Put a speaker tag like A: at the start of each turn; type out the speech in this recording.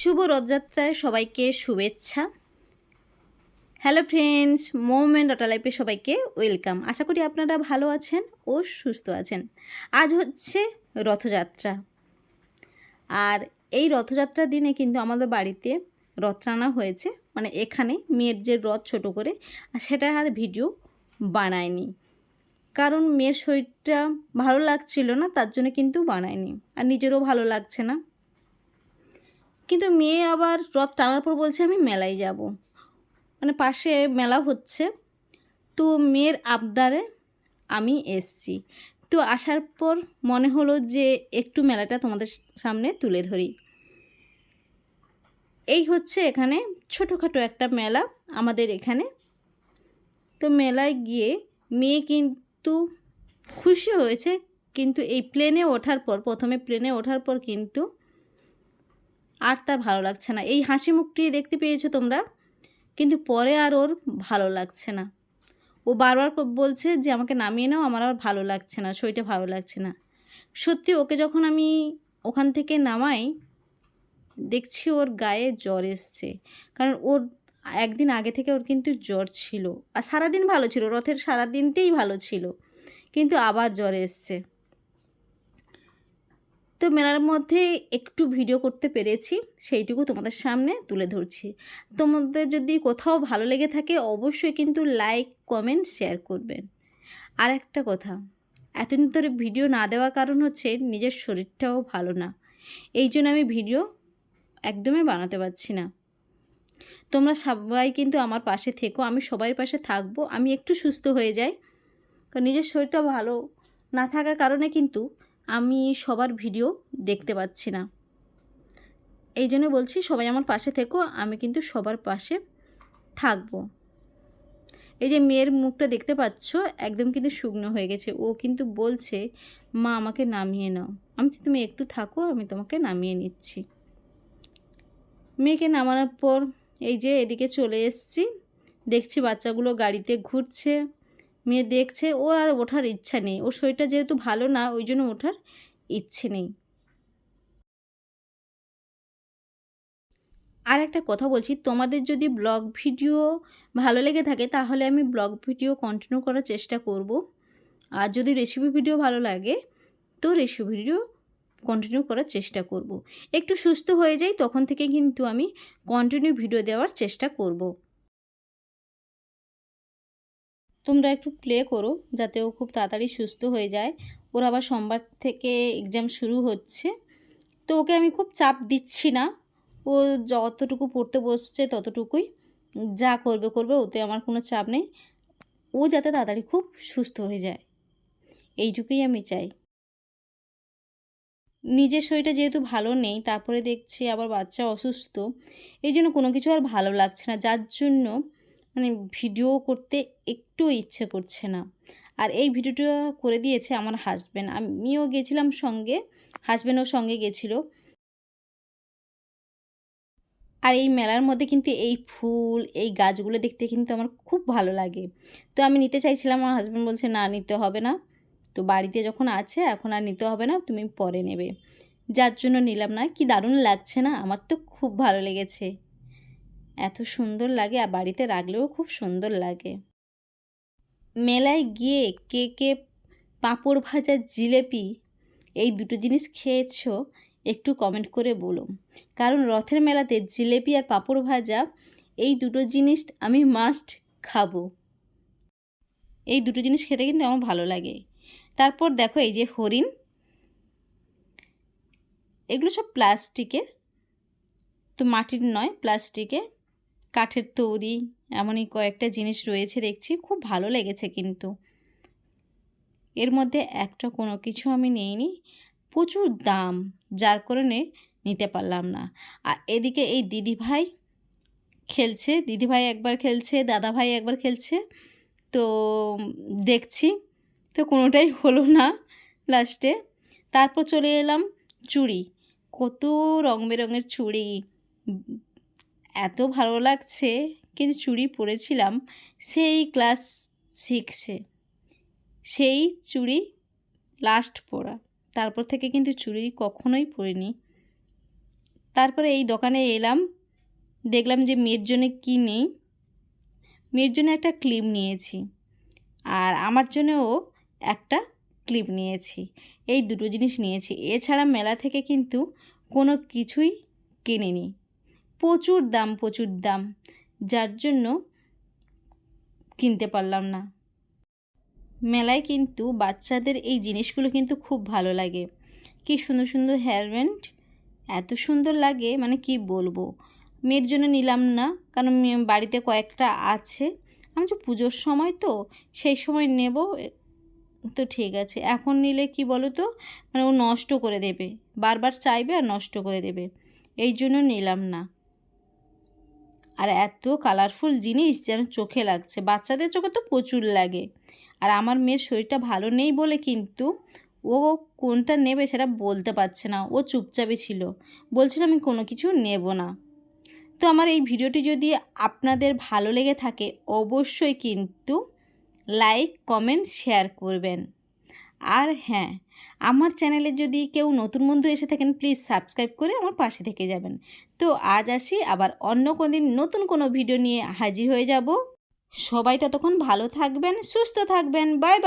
A: শুভ রথযাত্রায় সবাইকে শুভেচ্ছা। হ্যালো ফ্রেন্ডস মোমেন্ট ডটা লাইফে সবাইকে ওয়েলকাম আশা করি আপনারা ভালো আছেন ও সুস্থ আছেন। আজ হচ্ছে রথযাত্রা। আর এই রথযাত্রার দিনে কিন্তু আমাদের বাড়িতে রথ টানা হয়েছে। মানে এখানে মেয়ের যে রথ ছোট করে সেটা আর ভিডিও বানায়নি। কারণ মেয়ের শরীরটা ভালো লাগছিল না, তার জন্য কিন্তু বানায়নি। আর নিজেরও ভালো লাগছে না। কিন্তু মেয়ে আবার রথ টানার পর বলছে, আমি মেলায় যাব। মানে পাশে মেলা হচ্ছে। তো মেয়ের আবদারে আমি এসছি। তো আসার পর মনে হলো যে একটু মেলাটা তোমাদের সামনে তুলে ধরি। এই হচ্ছে এখানে ছোটোখাটো একটা মেলা আমাদের এখানে। তো মেলায় গিয়ে মেয়ে কিন্তু খুশি হয়েছে, কিন্তু এই প্লেনে ওঠার পর, প্রথমে প্লেনে ওঠার পর কিন্তু আর তার ভালো লাগছে না। এই হাসি মুখটি দেখতে পেয়েছ তোমরা? কিন্তু পরে আর ওর ভালো লাগছে না। ও বারবার বলছে যে, আমাকে নামিয়ে নাও, আমার আর ভালো লাগছে না, শরীরটা ভালো লাগছে না। সত্যি ওকে যখন আমি ওখান থেকে নামাই, দেখছি ওর গায়ে জ্বর এসছে। কারণ ওর একদিন আগে থেকে ওর কিন্তু জ্বর ছিল। আর সারাদিন ভালো ছিল, রথের সারা দিনটাই ভালো ছিল। কিন্তু আবার জ্বর এসছে। তো মেলার মধ্যে একটু ভিডিও করতে পেরেছি, সেইটুকু তোমাদের সামনে তুলে ধরছি। তোমাদের যদি কোথাও ভালো লেগে থাকে অবশ্যই কিন্তু লাইক, কমেন্ট, শেয়ার করবেন। আর একটা কথা, এতদিন ধরে ভিডিও না দেওয়ার কারণ হচ্ছে নিজের শরীরটাও ভালো না। এই জন্য আমি ভিডিও একদমই বানাতে পারছি না। তোমরা সবাই কিন্তু আমার পাশে থেকো, আমি সবার পাশে থাকব, আমি একটু সুস্থ হয়ে যাই। কারণ নিজের শরীরটা ভালো না থাকার কারণে কিন্তু আমি সবার ভিডিও দেখতে পাচ্ছি না। এই জন্য বলছি সবাই আমার পাশে থেকো, আমি কিন্তু সবার পাশে থাকব। এই যে মেয়ের মুখটা দেখতে পাচ্ছ, একদম কিন্তু শুকনো হয়ে গেছে। ও কিন্তু বলছে, মা, আমাকে নামিয়ে নাও। আমি তুমি একটু থাকো, আমি তোমাকে নামিয়ে নিচ্ছি। মেয়েকে নামানোর পর এই যে এদিকে চলে এসেছি, দেখছি বাচ্চাগুলো গাড়িতে ঘুরছে। মেয়ে দেখছে, ওর আর ওঠার ইচ্ছা নেই ওর শরীরটা যেহেতু ভালো না, ওই জন্য ওঠার ইচ্ছে নেই আর একটা কথা বলছি, তোমাদের যদি ব্লগ ভিডিও ভালো লেগে থাকে, তাহলে আমি ব্লগ ভিডিও কন্টিনিউ করার চেষ্টা করব আর যদি রেসিপি ভিডিও ভালো লাগে, তো রেসিপি ভিডিও কন্টিনিউ করার চেষ্টা করব। একটু সুস্থ হয়ে যাই, তখন থেকে কিন্তু আমি কন্টিনিউ ভিডিও দেওয়ার চেষ্টা করব। তোমরা একটু প্লে করো যাতে ও খুব তাড়াতাড়ি সুস্থ হয়ে যায়। ওর আবার সোমবার থেকে এক্সাম শুরু হচ্ছে। তো ওকে আমি খুব চাপ দিচ্ছি না। ও যতটুকু পড়তে বসছে ততটুকুই। যা করবে করবে, ওতে আমার কোনো চাপ নেই। ও যাতে তাড়াতাড়ি খুব সুস্থ হয়ে যায়। এইটুকুই আমি চাই। নিজের শরীরটা যেহেতু ভালো নেই, তারপরে দেখছি আবার বাচ্চা অসুস্থ। এই জন্য কোনো কিছু আর ভালো লাগছে না। যার জন্য মানে ভিডিও করতে একটু ইচ্ছে করছে না। আর এই ভিডিওটা করে দিয়েছে আমার হাজব্যান্ড আমিও গেছিলাম সঙ্গে হাজব্যান্ডও সঙ্গে গেছিল। আর এই মেলার মধ্যে কিন্তু এই ফুল, এই গাছগুলো দেখতে কিন্তু আমার খুব ভালো লাগে। তো আমি নিতে চাইছিলাম, আমার হাজব্যান্ড বলছে, না, নিতে হবে না। তো বাড়িতে যখন আছে, এখন আর নিতে হবে না, তুমি পরে নেবে। যার জন্য নিলাম না। কি দারুণ লাগছে না? আমার তো খুব ভালো লেগেছে। এত সুন্দর লাগে আর বাড়িতে রাখলেও খুব সুন্দর লাগে। মেলায় গিয়ে কে কে পাঁপড় ভাজা জিলেপি, এই দুটো জিনিস খেয়েছো, একটু কমেন্ট করে বলো। কারণ রথের মেলাতে জিলেপি আর পাঁপড় ভাজা, এই দুটো জিনিস আমি মাস্ট খাব। এই দুটো জিনিস খেতে কিন্তু আমার ভালো লাগে। তারপর দেখো এই যে হরিণ, এগুলো সব প্লাস্টিকের তো মাটির নয় প্লাস্টিকের কাঠের তৈরি, এমনই কয়েকটা জিনিস রয়েছে দেখছি, খুব ভালো লেগেছে কিন্তু। এর মধ্যে একটা কোনো কিছু আমি নিইনি, প্রচুর দাম, যার কারণে নিতে পারলাম না। আর এদিকে এই দিদিভাই খেলছে দিদিভাই একবার খেলছে দাদাভাই একবার খেলছে, তো দেখছি, তো কোনোটাই হলো না লাস্টে তারপর চলে এলাম চুড়ি, কত রং বেরঙের চুড়ি এত ভালো লাগছে কিন্তু চুড়ি পরেছিলাম সেই ক্লাস সিক্সে সেই চুড়ি লাস্ট পরা তারপর থেকে কিন্তু চুড়ি কখনোই পরিনি তারপরে এই দোকানে এলাম, দেখলাম যে মেয়ের জন্য কী নেই। মেয়ের জন্য একটা ক্লিপ নিয়েছি আর আমার জন্যও একটা ক্লিপ নিয়েছি। এই দুটো জিনিস নিয়েছি। এছাড়া মেলা থেকে কিন্তু কোনো কিছুই কিনিনি। প্রচুর দাম প্রচুর দাম। যার জন্য কিনতে পারলাম না। মেলায় কিন্তু বাচ্চাদের এই জিনিসগুলো কিন্তু খুব ভালো লাগে। কি সুন্দর সুন্দর হেয়ার ব্যান্ড এত সুন্দর লাগে মানে কি বলব? মেয়ের জন্য নিলাম না, কারণ বাড়িতে কয়েকটা আছে। আমি যে পুজোর সময় তো, সেই সময় নেব তো ঠিক আছে। এখন নিলে কি বলো তো মানে ও নষ্ট করে দেবে। বারবার চাইবে আর নষ্ট করে দেবে। এই জন্য নিলাম না। আর এত কালারফুল জিনিস যেন চোখে লাগছে। বাচ্চাদের চোখে তো প্রচুর লাগে। আর আমার মেয়ের শরীরটা ভালো নেই বলে কিন্তু ও কোনটা নেবে সেটা বলতে পারছে না। ও চুপচাপই ছিল। বলছিল, আমি কোনো কিছু নেব না। তো আমার এই ভিডিওটি যদি আপনাদের ভালো লেগে থাকে, অবশ্যই কিন্তু লাইক কমেন্ট শেয়ার করবেন। আর হ্যাঁ আমার চ্যানেলে যদি কেউ নতুন বন্ধু এসে থাকেন প্লিজ সাবস্ক্রাইব করে আমার পাশে থেকে যাবেন। তো আজ আসি, আবার অন্য কোনো দিন নতুন কোনো ভিডিও নিয়ে হাজির হয়ে যাব। সবাই ততক্ষণ ভালো থাকবেন, সুস্থ থাকবেন বাই